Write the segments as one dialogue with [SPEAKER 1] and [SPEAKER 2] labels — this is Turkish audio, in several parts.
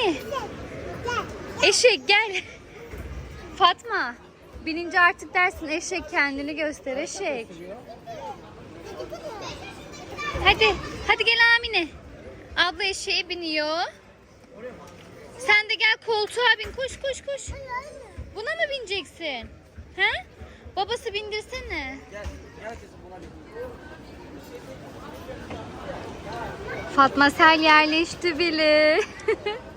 [SPEAKER 1] Amine. Eşek gel. Fatma. Binince artık dersin eşek kendini göster eşek. Hadi. Hadi gel Amine. Abla eşeğe biniyor. Sen de gel koltuğa bin. Koş koş koş. Buna mı bineceksin? He? Babası bindirsene. Fatma Sel yerleşti bile.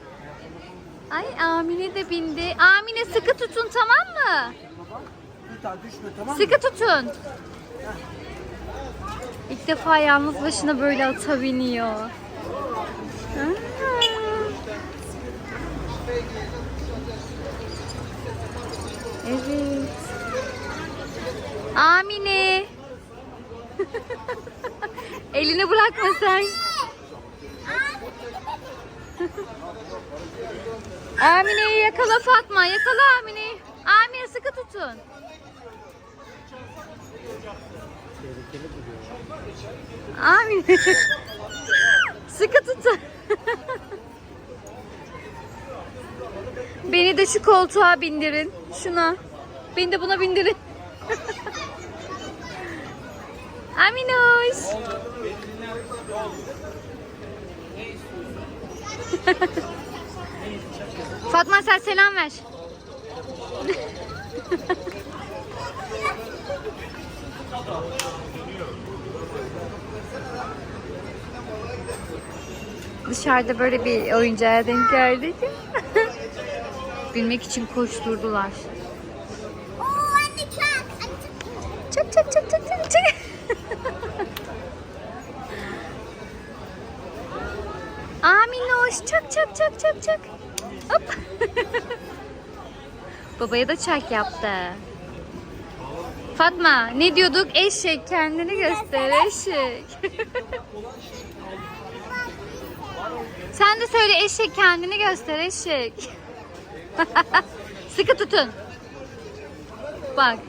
[SPEAKER 1] Ay Amine de bindi. Amine sıkı tutun tamam mı?
[SPEAKER 2] Lütfen düşme tamam mı?
[SPEAKER 1] Sıkı tutun. İlk defa yalnız başına böyle ata biniyor. Aa. Evet. Amine. Elini bırakma sen. Amine'yi yakala Fatma. Yakala Amine'yi. Amine sıkı tutun. Amine. sıkı tutun. Beni de şu koltuğa bindirin. Şuna. Beni de buna bindirin. Aminoş. Fatma sen selam ver. Dışarıda böyle bir oyuncağa denk geldik. Bilmek için koşturdular.
[SPEAKER 3] Oo anne çak.
[SPEAKER 1] Çık Aminoş çak çak çak çak çak. Hop. Babaya da çak yaptı. Fatma ne diyorduk? Eşek kendini göster eşek. Sen de söyle eşek kendini göster eşek. Sıkı tutun. Bak.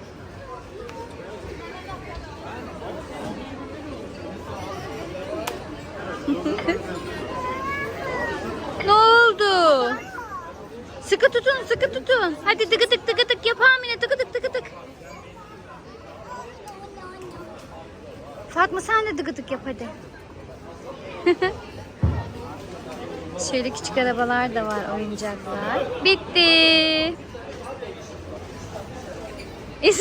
[SPEAKER 1] ne oldu? Sıkı tutun, sıkı tutun. Hadi tıkı tık tıkı tık yap Amine tıkı tık tıkı tık. Fatma sen de tıkı tık yap hadi. Şöyle küçük arabalar da var, oyuncaklar. Bitti.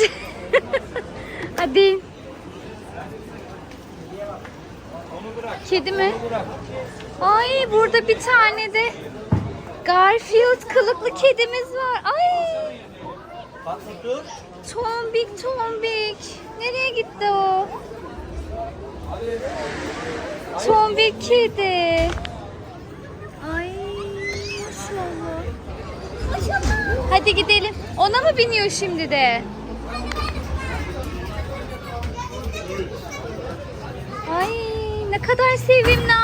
[SPEAKER 1] Hadi. Kedi mi? Ay burada bir tane de Garfield kılıklı kedimiz var. Ay tombik tombik. Nereye gitti o? Tombik kedi. Ay maşallah. Hadi gidelim. Ona mı biniyor şimdi de? Ay ne kadar sevimli.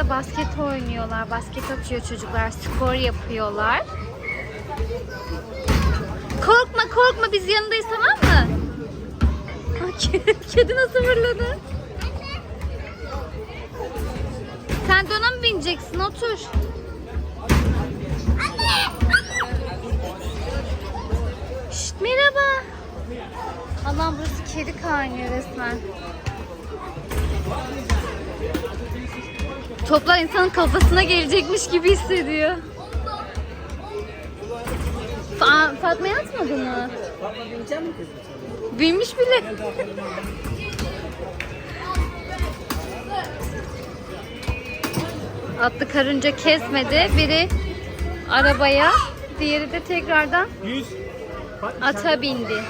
[SPEAKER 1] Burada da basket oynuyorlar. Basket atıyor çocuklar. Spor yapıyorlar. Korkma korkma biz yanındayız tamam mı? Kedi nasıl fırladı? Sen de ona mı bineceksin? Otur. Şşt, merhaba. Allah'ım burası kedi kaynıyor resmen. Toplar insanın kafasına gelecekmiş gibi hissediyor. Fa Fatma'ya atmadı mı?
[SPEAKER 2] Fatma binecek mi kızım sen?
[SPEAKER 1] Binmiş bile. Atlı karınca kesmedi. Biri arabaya, diğeri de tekrardan ata bindi.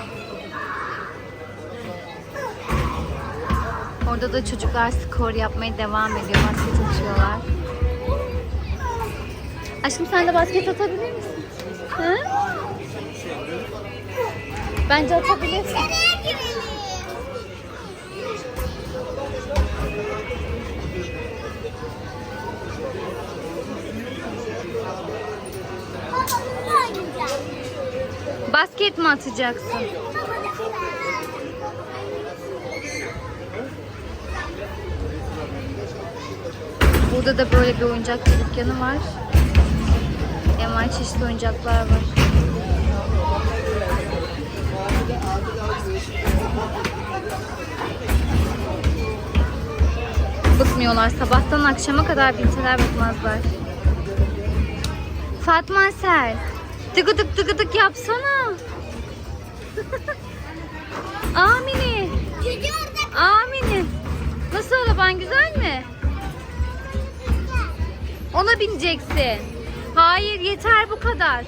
[SPEAKER 1] Orada da çocuklar skor yapmaya devam ediyor. Basket atıyorlar. Aşkım sen de basket atabilir misin? Hı? Bence atabilirsin. Basket mi atacaksın? Burada da böyle bir oyuncak dükkanı var. Envai çeşitli oyuncaklar var. Bıkmıyorlar. Sabahtan akşama kadar binseler bıkmazlar. Fatma Sel. Tıkıdık tıkıdık yapsana. Amine. Ona bineceksin. Hayır yeter bu kadar.